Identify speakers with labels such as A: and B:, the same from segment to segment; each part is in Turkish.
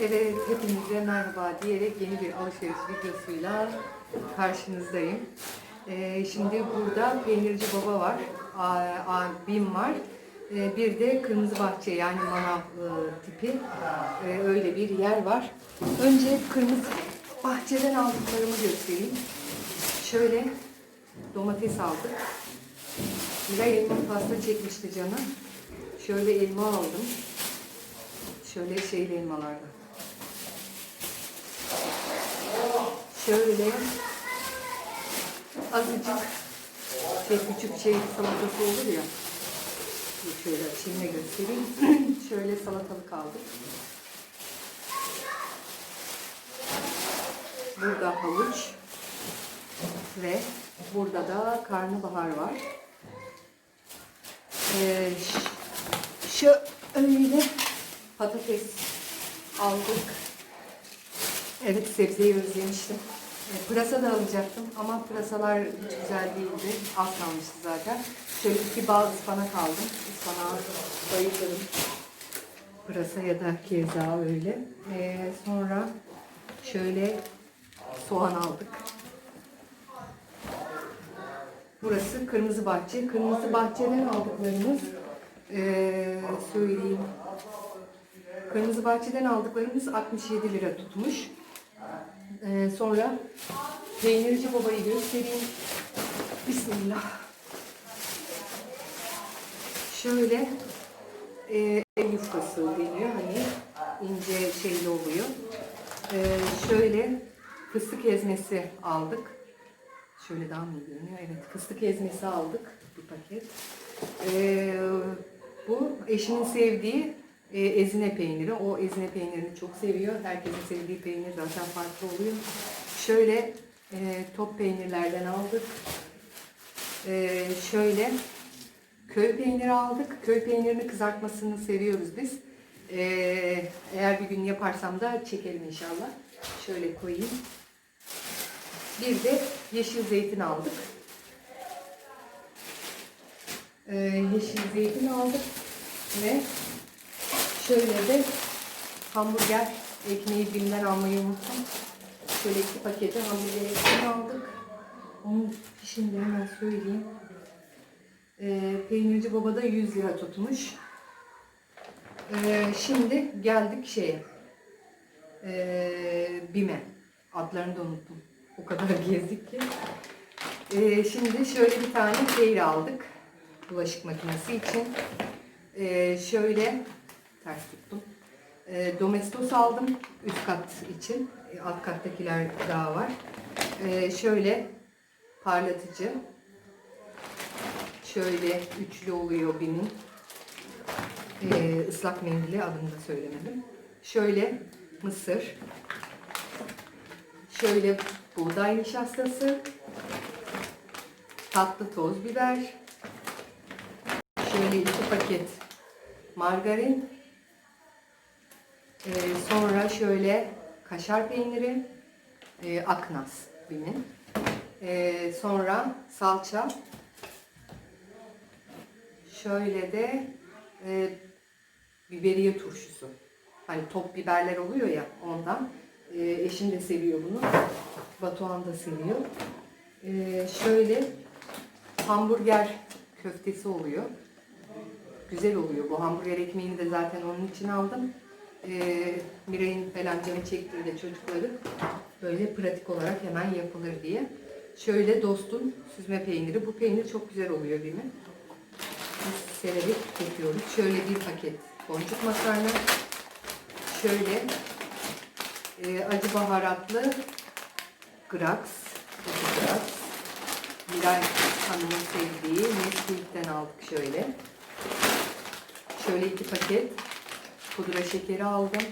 A: Evet, hepinize merhaba diyerek yeni bir alışveriş videosuyla karşınızdayım. Ee, şimdi burada peynirci baba var, a, a, bim var. Ee, bir de kırmızı bahçe yani manav e, tipi e, öyle bir yer var. Önce kırmızı bahçeden aldıklarımı göstereyim. Şöyle domates aldık. Miray elma pasta çekmişti canım. Şöyle elma aldım. Şöyle şeyli elmalardan. Şöyle azıcık şey küçük şey salatası olur ya. Şöyle açayım göstereyim. şöyle salatalık aldık. Burada havuç ve burada da karnabahar var. Ee, ş- şöyle patates aldık. Evet sebzeyi özlemiştim. Pırasa da alacaktım ama pırasalar hiç güzel değildi. Az kalmıştı zaten. Şöyle iki bağ ıspanak aldım. Ispanağı bayılırım. Pırasa ya da keza öyle. E, sonra şöyle soğan aldık. Burası Kırmızı Bahçe. Kırmızı Bahçe'den aldıklarımız eee söyleyeyim. Kırmızı Bahçe'den aldıklarımız 67 lira tutmuş. Eee, sonra peynirci babayı göstereyim. Bismillah. Şöyle eee el yufkası deniyor hani ince şeyli oluyor. Eee, şöyle fıstık ezmesi aldık. Şöyle daha mı görünüyor? Evet, fıstık ezmesi aldık bir paket. Ee, bu eşimin sevdiği e, ezine peyniri. O ezine peynirini çok seviyor. Herkesin sevdiği peynir zaten farklı oluyor. Şöyle e, top peynirlerden aldık. Ee, şöyle köy peyniri aldık. Köy peynirini kızartmasını seviyoruz biz. Ee, eğer bir gün yaparsam da çekelim inşallah. Şöyle koyayım. Bir de yeşil zeytin aldık. Ee, yeşil zeytin aldık ve şöyle de hamburger ekmeği bimden almayı unuttum. Şöyle iki paketi hamburger ekmeği aldık. Onun şimdi hemen söyleyeyim. Ee, peynirci babada 100 lira tutmuş. Ee, şimdi geldik şeye. Ee, Bime. Adlarını da unuttum. O kadar gezdik ki. Ee, şimdi şöyle bir tane şey aldık. Bulaşık makinesi için. Ee, şöyle ters tuttum. Ee, Domestos aldım üst kat için. Ee, Alt kattakiler daha var. Ee, şöyle parlatıcı. Şöyle üçlü oluyor benim. Ee, ıslak mendili adını da söylemedim. Şöyle mısır. Şöyle buğday nişastası, tatlı toz biber, şöyle iki paket margarin, Ee, sonra şöyle kaşar peyniri, e, aknas bimin, Ee, sonra salça, şöyle de e, biberiye turşusu. Hani top biberler oluyor ya ondan. Ee, eşim de seviyor bunu. Batuhan da seviyor. Ee, şöyle hamburger köftesi oluyor. Güzel oluyor. Bu hamburger ekmeğini de zaten onun için aldım. Ee, Miray'ın falan canı çektiğinde çocukları böyle pratik olarak hemen yapılır diye. Şöyle dostun süzme peyniri. Bu peynir çok güzel oluyor değil mi? Biz severek tüketiyoruz. Şöyle bir paket boncuk makarna. Şöyle e, acı baharatlı Grax, Grax. Miray Hanım'ın sevdiği Nesquik'ten aldık şöyle. Şöyle iki paket pudra şekeri aldım.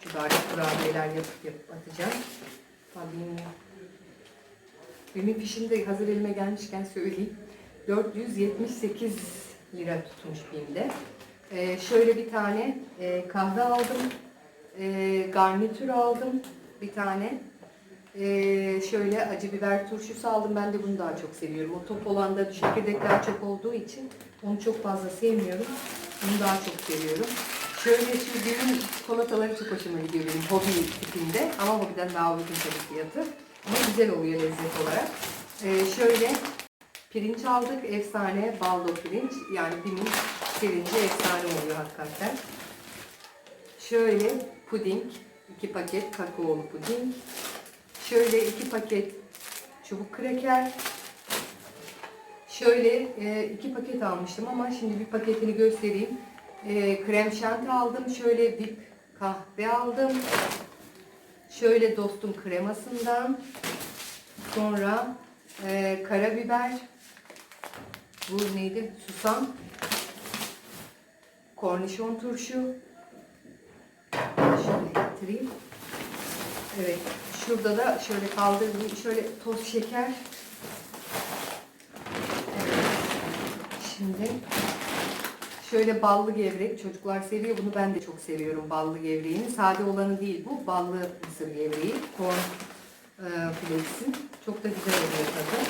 A: Şu da artık kurabiyeler yapıp yapıp atacağım. Tabii benim fişim de hazır elime gelmişken söyleyeyim. 478 lira tutmuş BİM'de. Ee, şöyle bir tane e, kahve aldım. E, garnitür aldım bir tane. E, şöyle acı biber turşusu aldım. Ben de bunu daha çok seviyorum. O top olanda çekirdekler çok olduğu için onu çok fazla sevmiyorum. Bunu daha çok seviyorum. Şöyle benim çikolataları çok hoşuma gidiyor benim hobi tipinde. Ama hobiden daha uygun tabii fiyatı. Ama güzel oluyor lezzet olarak. Ee, şöyle pirinç aldık. Efsane baldo pirinç. Yani Bim'in pirinci efsane oluyor hakikaten. Şöyle puding. iki paket kakaolu puding. Şöyle iki paket çubuk kreker. Şöyle e, iki paket almıştım ama şimdi bir paketini göstereyim. E, krem şanti aldım. Şöyle bir kahve aldım. Şöyle dostum kremasından. Sonra e, karabiber. Bu neydi? Susam. Kornişon turşu. Şöyle getireyim. Evet. Şurada da şöyle kaldırdım. Şöyle toz şeker. Şimdi şöyle ballı gevrek. Çocuklar seviyor. Bunu ben de çok seviyorum ballı gevreğini. Sade olanı değil bu. Ballı mısır gevreği. Corn e, flakes'in. Çok da güzel oluyor tadı.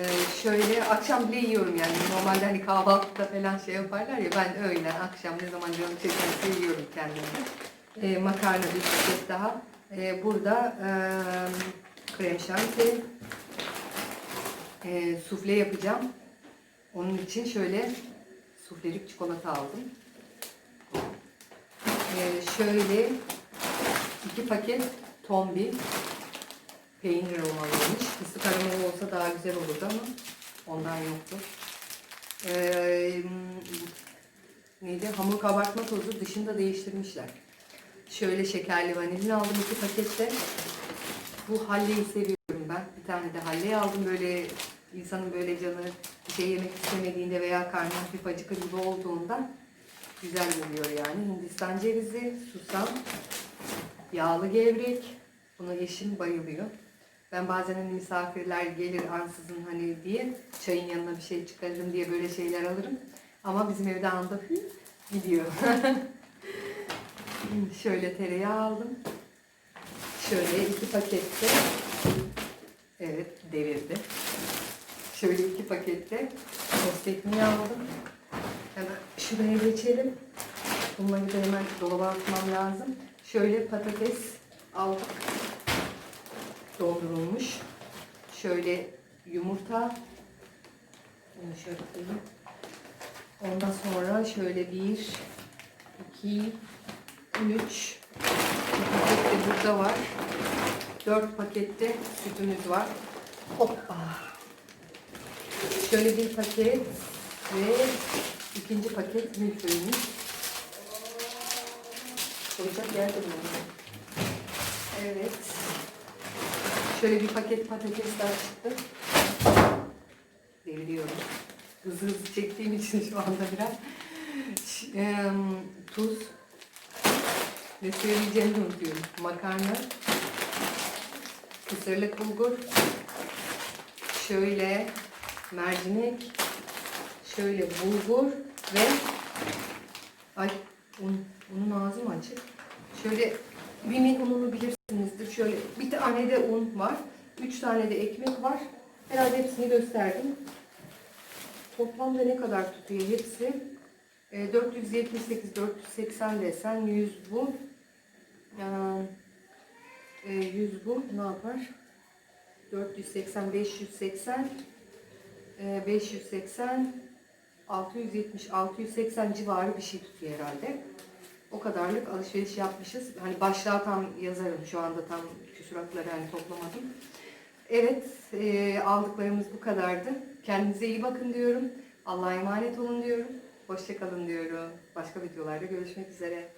A: E, şöyle akşam bile yiyorum yani. Normalde hani kahvaltıda falan şey yaparlar ya. Ben öğlen, akşam ne zaman canım çekerse yiyorum kendimi. E, makarna bir paket daha. E, burada e, krem şanti. E, sufle yapacağım. Onun için şöyle suflerik çikolata aldım. Ee, şöyle iki paket tombi peynir aromalıymış. Fıstık aromalı olsa daha güzel olurdu ama ondan yoktu. Ee, neydi? Hamur kabartma tozu dışında değiştirmişler. Şöyle şekerli vanilin aldım iki pakette. Bu halleyi seviyorum ben. Bir tane de halle aldım. Böyle insanın böyle canı bir şey yemek istemediğinde veya karnı hafif acıkır gibi olduğunda güzel geliyor yani. Hindistan cevizi, susam, yağlı gevrek. Buna eşim bayılıyor. Ben bazen hani misafirler gelir ansızın hani diye çayın yanına bir şey çıkarırım diye böyle şeyler alırım. Ama bizim evde anda hü gidiyor. Şöyle tereyağı aldım. Şöyle iki pakette. Evet devirdi. Şöyle iki pakette tost ekmeği aldım. Hemen şuraya geçelim. Bunları da hemen dolaba atmam lazım. Şöyle patates aldık. Dondurulmuş. Şöyle yumurta. Bunu şöyle koyayım. Ondan sonra şöyle bir, iki, üç. Bir paket de burada var. Dört pakette sütümüz var. Hoppa. Şöyle bir paket ve ikinci paket milföyümüz. Koyacak yer de. Evet. Şöyle bir paket patates daha çıktı. Deviriyorum. Hızlı hızlı çektiğim için şu anda biraz. Tuz. Ne söyleyeceğimi unutuyorum. Makarna. Kısırlık bulgur. Şöyle mercimek. Şöyle bulgur ve ay un, unun ağzı mı açık? Şöyle Bim'in ununu bilirsinizdir. Şöyle bir tane de un var. Üç tane de ekmek var. Herhalde hepsini gösterdim. Toplamda ne kadar tutuyor hepsi? E, 478, 480 desen 100 bu. E, 100 bu ne yapar? 480, 580, e, 580, 670, 680 civarı bir şey tutuyor herhalde. O kadarlık alışveriş yapmışız. Hani başlığa tam yazarım. Şu anda tam küsuratları hani toplamadım. Evet, e, aldıklarımız bu kadardı. Kendinize iyi bakın diyorum. Allah'a emanet olun diyorum. Hoşçakalın diyorum. Başka videolarda görüşmek üzere.